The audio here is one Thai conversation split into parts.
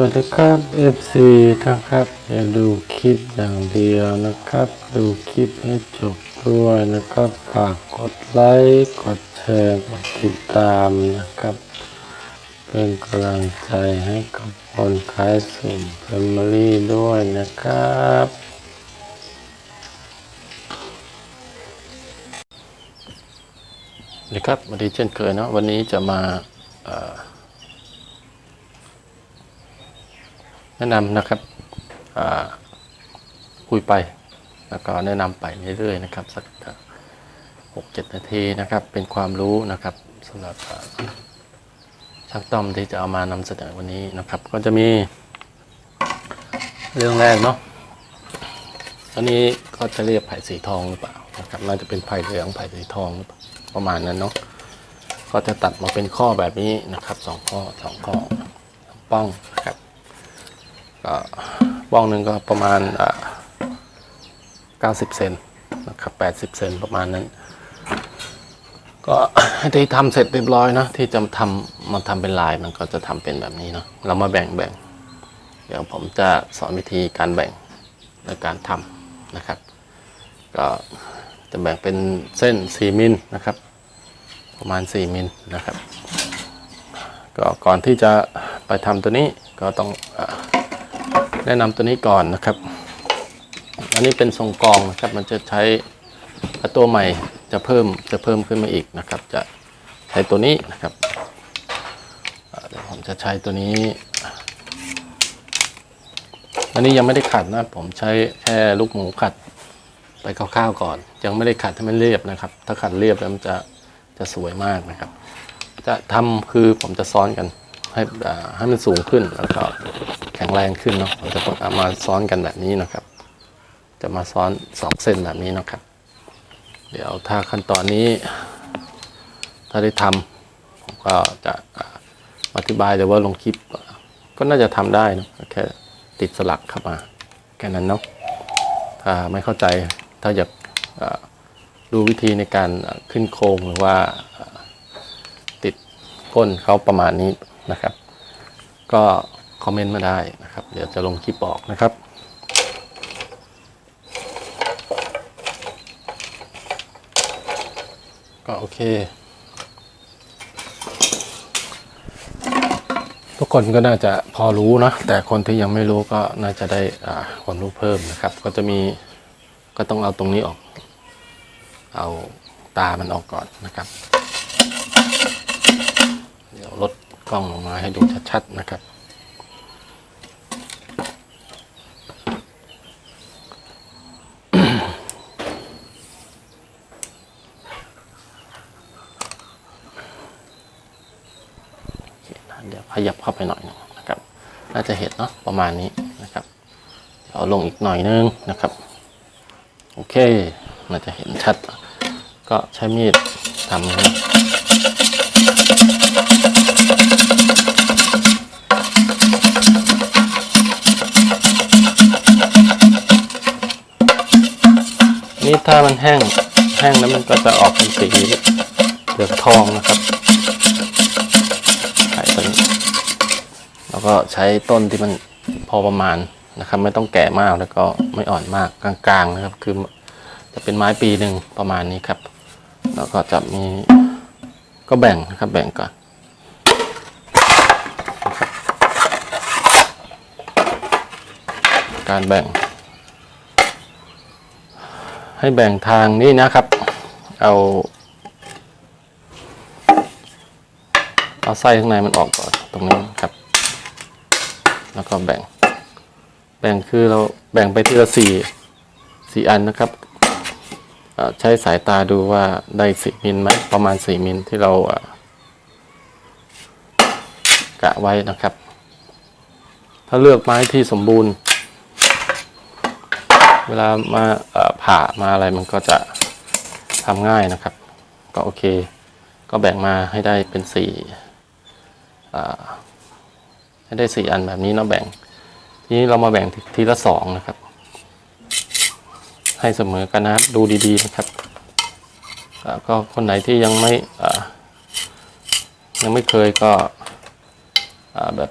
วัสดีครับ FC นะครับอย่าดูคลิปอย่างเดียวนะครับ ดูคลิปให้จบด้วยนะครับฝากกดไลค์กดแชร์กดติดตามนะครับ เป็นกำลังใจให้กับคนขายสุ่มแฟมิลี่ด้วยนะครับนะครับวันนี้เช่นเคยเนาะวันนี้จะมาเอ่อ แนะนำนะครับคุยไป แล้วก็แนะนำไปเรื่อยๆนะครับสักหกเจ็ดนาทีนะครับเป็นความรู้นะครับสำหรับช่างต้อมที่จะเอามานำเสนอวันนี้นะครับ ก็จะมีเรื่องแรกเนาะอันนี้ก็จะเรียกไผ่สีทองหรือเปล่านะครับน่าจะเป็นไผ่เหลืองไผ่สีทองปล่าประมาณนั้นเนาะก็จะตัดมาเป็นข้อแบบนี้นะครับสองข้อสองข้อป้องนะครับ ก็ป้องหนึ่งก็ประมาณอ่า90เซนนะครับ80เซนประมาณนั้น ก็ที่ทำเสร็จเรียบร้อยนะที่จะทำมาทำเป็นลายมันก็จะทำเป็นแบบนี้เนาะเรามาแบ่งแบ่งเดี๋ยวผมจะสอนวิธีการแบ่งและการทำนะครับ ก็จะแบ่งเป็นเส้น 4 มิลนะครับ ประมาณ 4 มิลนะครับ ก็ก่อนที่จะไปทำตัวนี้ก็ต้องอ แนะนำตัวนี้ก่อนนะครับ อันนี้เป็นทรงกรองนะครับ มันจะใช้ตัวใหม่จะเพิ่มจะเพิ่มขึ้นมาอีกนะครับ จะใช้ตัวนี้นะครับเดี๋ยวผมจะใช้ตัวนี้ อันนี้ยังไม่ได้ขัดนะ ผมใช้แค่ลูกหมูขัดไปคร่าวๆก่อน ยังไม่ได้ขัดให้มันเรียบนะครับ ถ้าขัดเรียบแล้วมันจะจะสวยมากนะครับ จะทำคือผมจะซ้อนกัน ให้ให้มันสูงขึ้นแล้วก็แข็งแรงขึ้นเนาะผมจะเอามาซ้อนกันแบบนี้นะครับ จะมาซ้อนสองเส้นแบบนี้นะครับ เดี๋ยวถ้าขั้นตอนนี้ ถ้าได้ทำผมก็จะอธิบายหรือว่าลงคลิปก็น่าจะทำได้นะแค่ติดสลักเข้ามาแค่นั้นเนาะถ้าไม่เข้าใจถ้าอยากดูวิธีในการขึ้นโครงหรือว่าติดก้นเขาประมาณนี้ นะครับ ก็คอมเมนต์มาได้นะครับ เดี๋ยวจะลงคลิปบอกนะครับก็โอเค ทุกคนก็น่าจะพอรู้นะ แต่คนที่ยังไม่รู้ก็น่าจะได้ความรู้เพิ่มนะครับ ก็จะมีก็ต้องเอาตรงนี้ออก เอาตามันออกก่อนนะครับ เดี๋ยวลด กล้องลงมาให้ดูชัดๆนะครับ เดี๋ยวขยับเข้าไปหน่อยหนึงนะครับ น่าจะเห็นเนาะประมาณนี้นะครับเอาลงอีกหน่อยนึงนะครับ โอเค น่าจะเห็นชัด ก็ใช้มีดทำนะ นี่ถ้ามันแห้งแห้งแล้วมันก็จะออกเป็นสีเหลืองทองนะครับไข่ตัวนี้แล้วก็ใช้ต้นที่มันพอประมาณนะครับ ไม่ต้องแก่มากแล้วก็ไม่อ่อนมากกลางๆนะครับ คือจะเป็นไม้ปีหนึ่งประมาณนี้ครับ แล้วก็จะมีก็แบ่งนะครับ แบ่งก่อนการแบ่ง ให้แบ่งทางนี้นะครับ เอา เอาไส้ข้างในมันออกก่อนตรงนี้ครับ แล้วก็แบ่ง แบ่งคือเราแบ่งไปทีละสี่สี่อันนะครับใช้สายตาดูว่าได้สี่มิลไหมประมาณสี่มิลที่เรากะไว้นะครับ ถ้าเลือกไม้ที่สมบูรณ์ เวลามาผ่ามาอะไรมันก็จะทำง่ายนะครับ ก็โอเค ก็แบ่งมาให้ได้เป็นสี่ให้ได้สี่อันแบบนี้เนาะแบ่ง ทีนี้เรามาแบ่งทีทีละสองนะครับ ให้เสมอกันนะครับดูดีๆนะครับก็คนไหนที่ยังไม่ยังไม่เคยก็แบบ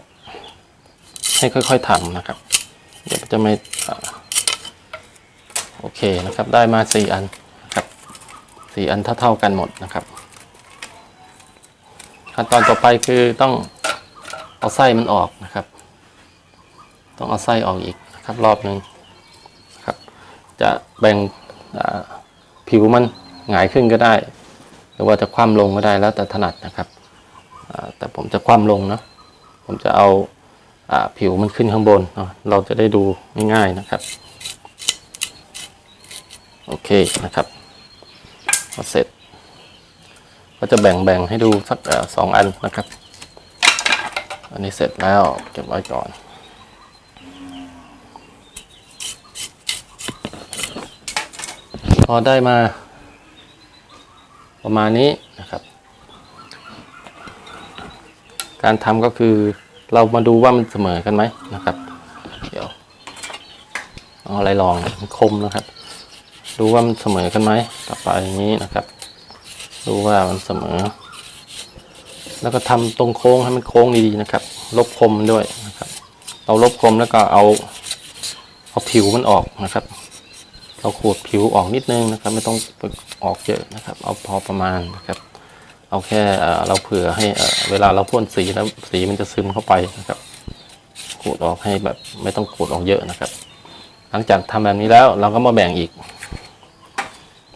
ให้ค่อยๆทำนะครับ เดี๋ยวจะไม่ โอเคนะครับ ได้มาสี่อันนะครับสี่อันเท่าๆกันหมดนะครับ ขั้นตอนต่อไปคือต้องเอาไส้มันออกนะครับ ต้องเอาไส้ออกอีกนะครับ รอบหนึ่งนะครับ จะแบ่งผิวมันหงายขึ้นก็ได้ หรือว่าจะคว่ำลงก็ได้แล้วแต่ถนัดนะครับแต่ผมจะคว่ำลงเนาะผมจะเอาอผิวมันขึ้นข้างบน เราจะได้ดูง่ายๆนะครับ โอเคนะครับพอเสร็จ ก็จะแบ่งๆให้ดูสักสองอันนะครับ อันนี้เสร็จแล้วเก็บไว้ก่อน พอได้มา ประมาณนี้นะครับ การทำก็คือเรามาดูว่ามันเสมอกันไหมนะครับ เดี๋ยวเอาอะไรลองมันคมนะครับ ดูว่ามันเสมอกันไหมต่อไปอย่างนี้นะครับ ดูว่ามันเสมอ แล้วก็ทำตรงโค้งให้มันโค้งดีๆนะครับ ลบคมด้วยนะครับ เราลบคมแล้วก็เอาเอาผิวมันออกนะครับ เราขูดผิวออกนิดนึงนะครับ ไม่ต้องออกเยอะนะครับ เอาพอประมาณนะครับ เอาแค่เราเผื่อให้เอ่อเวลาเราพ่นสีแล้วสีมันจะซึมเข้าไปนะครับขูดออกให้แบบไม่ต้องขูดออกเยอะนะครับ หลังจากทำแบบนี้แล้วเราก็มาแบ่งอีก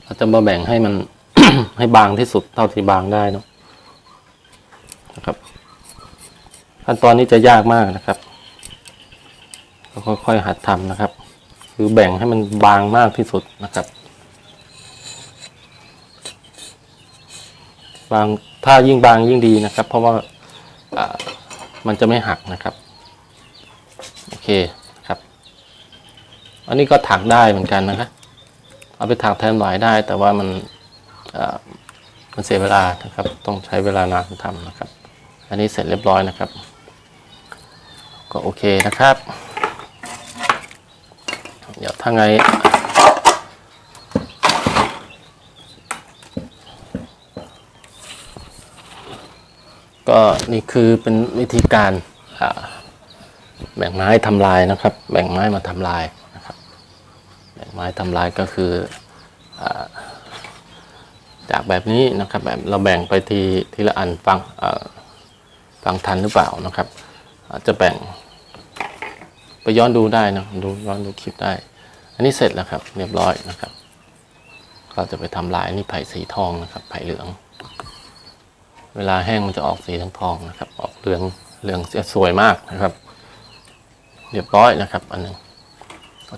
เราจะมาแบ่งให้มัน ให้บางที่สุดเท่าที่บางได้นะนะครับขั้นตอนนี้จะยากมากนะครับก็ค่อยๆหัดทำนะครับ คือแบ่งให้มันบางมากที่สุดนะครับ บางถ้ายิ่งบางยิ่งดีนะครับ เพราะว่ามันจะไม่หักนะครับ โอเคครับ อันนี้ก็ถักได้เหมือนกันนะครับ เอาไปถักแทนหวายได้ แต่ว่ามันมันเสียเวลานะครับ ต้องใช้เวลานานทำนะครับ อันนี้เสร็จเรียบร้อยนะครับ ก็โอเคนะครับ เดี๋ยวถ้าไงก็นี่คือเป็นวิธีการแบ่งไม้ทำลายนะครับ แบ่งไม้มาทำลาย ไม้ทำลายก็คืออจากแบบนี้นะครับแบบเราแบ่งไปทีทีละอันฟังฟังทันหรือเปล่านะครับจะแบ่งไปย้อนดูได้นะดูย้อนดูคลิปได้ อันนี้เสร็จแล้วครับ เรียบร้อยนะครับ ก็จะไปทำลายนี่ไผ่สีทองนะครับ ไผ่เหลือง เวลาแห้งมันจะออกสีทองทองนะครับ ออกเหลืองเหลืองจะสวยมากนะครับ เรียบร้อยนะครับ อันหนึง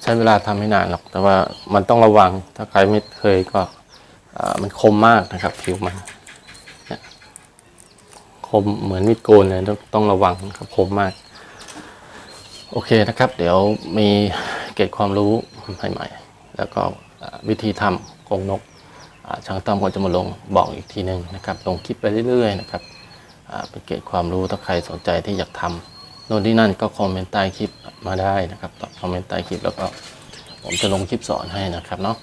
ใช้เวลาทำไม่นานหรอก แต่ว่ามันต้องระวัง ถ้าใครไม่เคยก็มันคมมากนะครับ ผิวมันคมเหมือนมีดโกนเลยต้องระวังครับคมมาก โอเคนะครับ เดี๋ยวมีเกร็ดความรู้ใหม่ๆแล้วก็วิธีทำกรงนกช่างต้อมก็จะมาลงบอกอีกทีหนึ่งนะครับ ลงคลิปไปเรื่อยๆนะครับเป็นเกร็ดความรู้ถ้าใครสนใจที่อยากทำ โน่นที่นั่นก็คอมเมนต์ใต้คลิปมาได้นะครับตอบคอมเมนต์ใต้คลิปแล้วก็ผมจะลงคลิปสอนให้นะครับเนาะ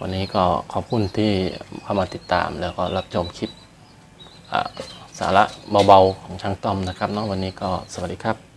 วันนี้ก็ขอบคุณที่เข้ามาติดตามแล้วก็รับชมคลิปสาระเบาๆของช่างต้อมนะครับเนาะวันนี้ก็สวัสดีครับ